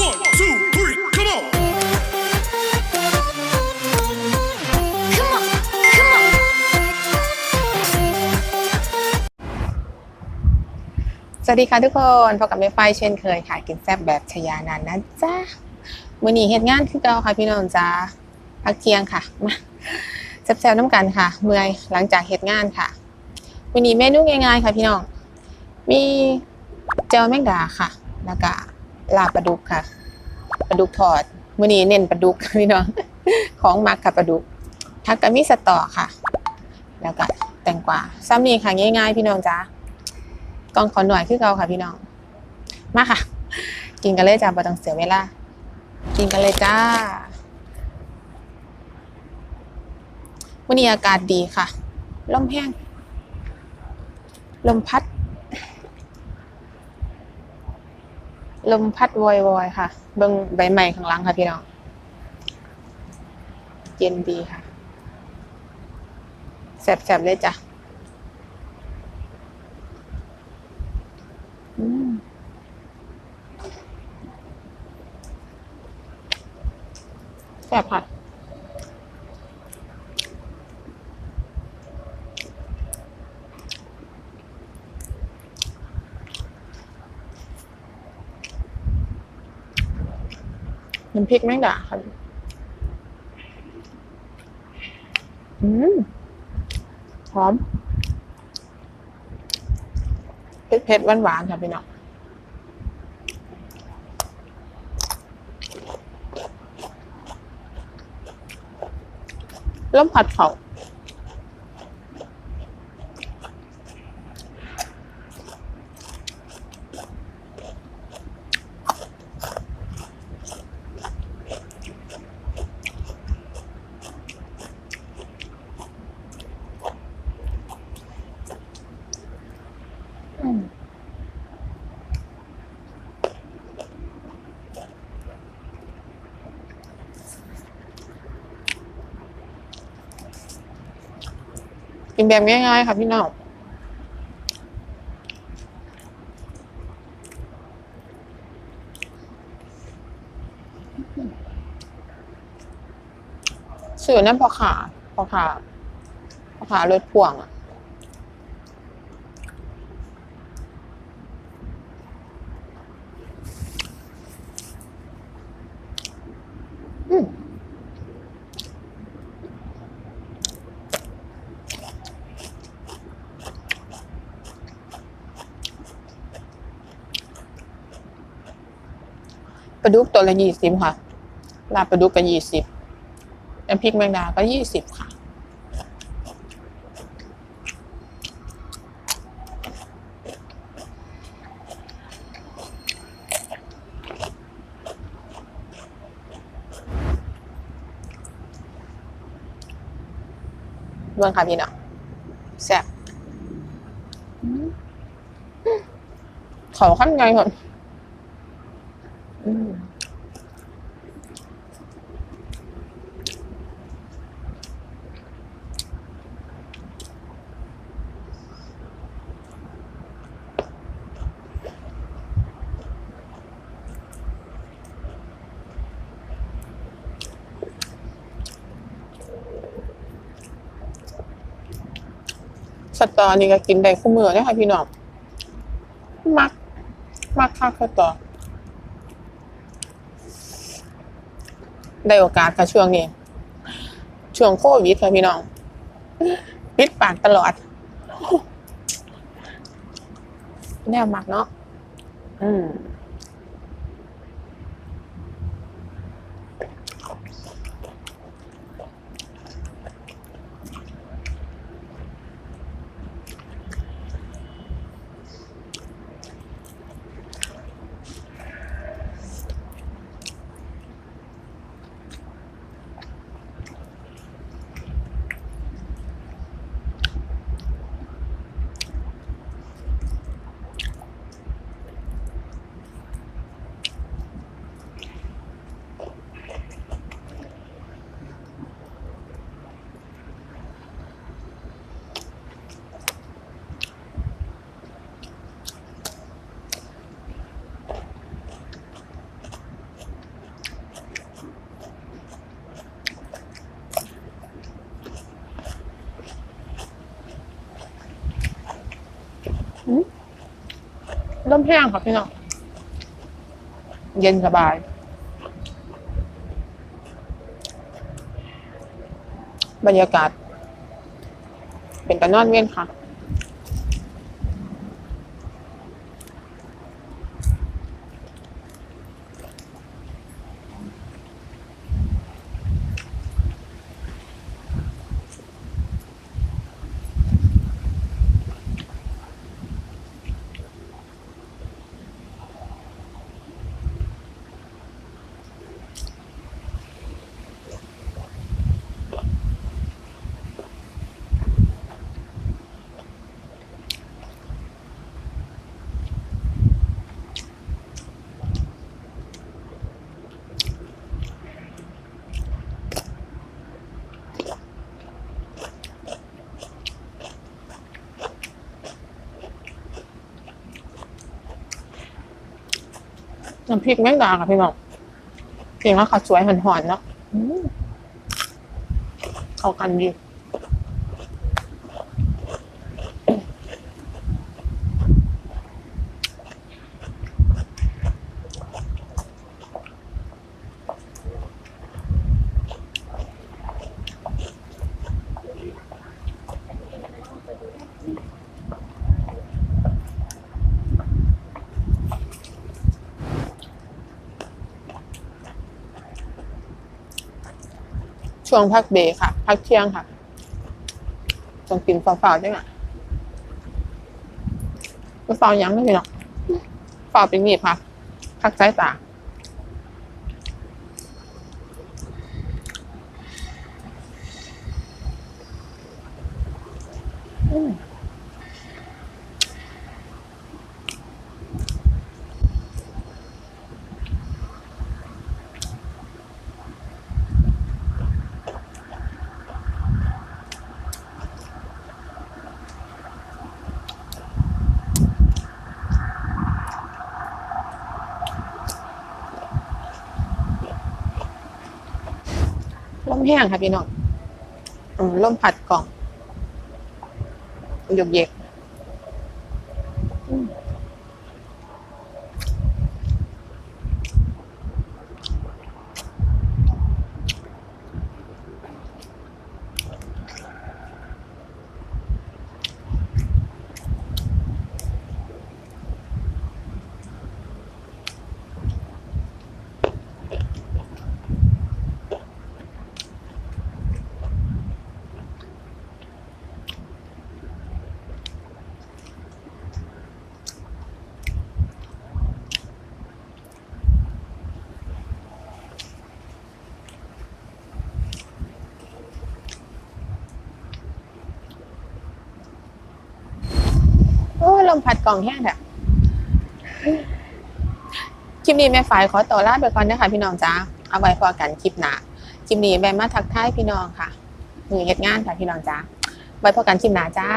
สวัสดีค่ะทุกคนพบกับแม่ไฟเช่นเคยค่ะ กินแซ่บแบบชยานันท์นะจ๊ะมื้อนี้เฮ็ดงานคือเก่าค่ะพี่น้องจ้าพักเที่ยงค่ะมาแซ่บๆน้ำกันค่ะ เมื่อยหลังจากเฮ็ดงานค่ะมื้อนี้เมนูง่ายๆค่ะพี่น้องมีเจลแมงดาค่ะ แล้วก็ ลาปลาดุกค่ะปลาดุกทอดมื้อนี้เน้นปลาดุกพี่น้องของมักค่ะปลาดุกผักก็มีสตอค่ะ แล้วก็แตงกวาซ้ำนี่ค่ะง่ายๆ พี่น้องจ้ากองขอหน่อยคือเก่าค่ะ พี่น้อง มาค่ะ กินกันเลยจ้าบ่ต้องเสียเวลา กินกันเลยจ้าวันนี้อากาศดีค่ะ ลมแห้ง ลมพัด ลมพัดวอยๆค่ะ เบิ่งใบใหม่ข้างหลังค่ะพี่น้อง เย็นดีค่ะ แสบๆเลยจ้ะแสบค่ะ น้ำพริกแมงดาค่ะอืมหอมเผ็ดๆหวานๆค่ะพี่น้องล้มผัดเขา กินแบบง่ายๆค่ะพี่น้องสื่อนั่นพอขาพอขาพอขารถพ่วงอะ ปลาดุกตัวละยี่สิบค่ะ ลาบปลาดุกก็ยี่สิบน้ำพริกแมงดาก็ยี่สิบค่ะเมืองค่ะพี่น้องแซ่บอืมขอขั้นไงก่อน สตอนี่ก็กินได้คู่มือเลยค่ะพี่น้องมัก มักค่ะสตอได้โอกาสค่ะช่วงนี้ ช่วงโควิดค่ะพี่น้องปิดปากตลอดแนวมักเนาะอืม เริ่มแห้งค่ะพี่น้อง เย็นสบาย บรรยากาศ เป็นการนอนเว้นค่ะ น้ำพริกแมงดาค่ะพี่น้องเพียงแล้วค่ะสวยหอนๆเนาะเข้ากันดี ช่วงพักเบรค่ะ พักเที่ยงค่ะต้องกินเปล่าๆใช่ไหม่เปล่ายังไม่พี่น้อกเปล่าเป็นหนีบค่ะ พักสายตาอืม ห้งค่ะพี่น้องอืมลมผัดกล่องหยกเยก ลมพัดกล่องแห้งแบบคลิปนี้แม่ฝ่ายขอต่อลาไปก่อนนะคะพี่น้องจ้าเอาไว้พอกันคลิปหน้าคลิปนี้แม่มาทักทายพี่น้องค่ะมือเหตุงานค่ะพี่น้องจ้าไว้พอกันคลิปหน้าจ้า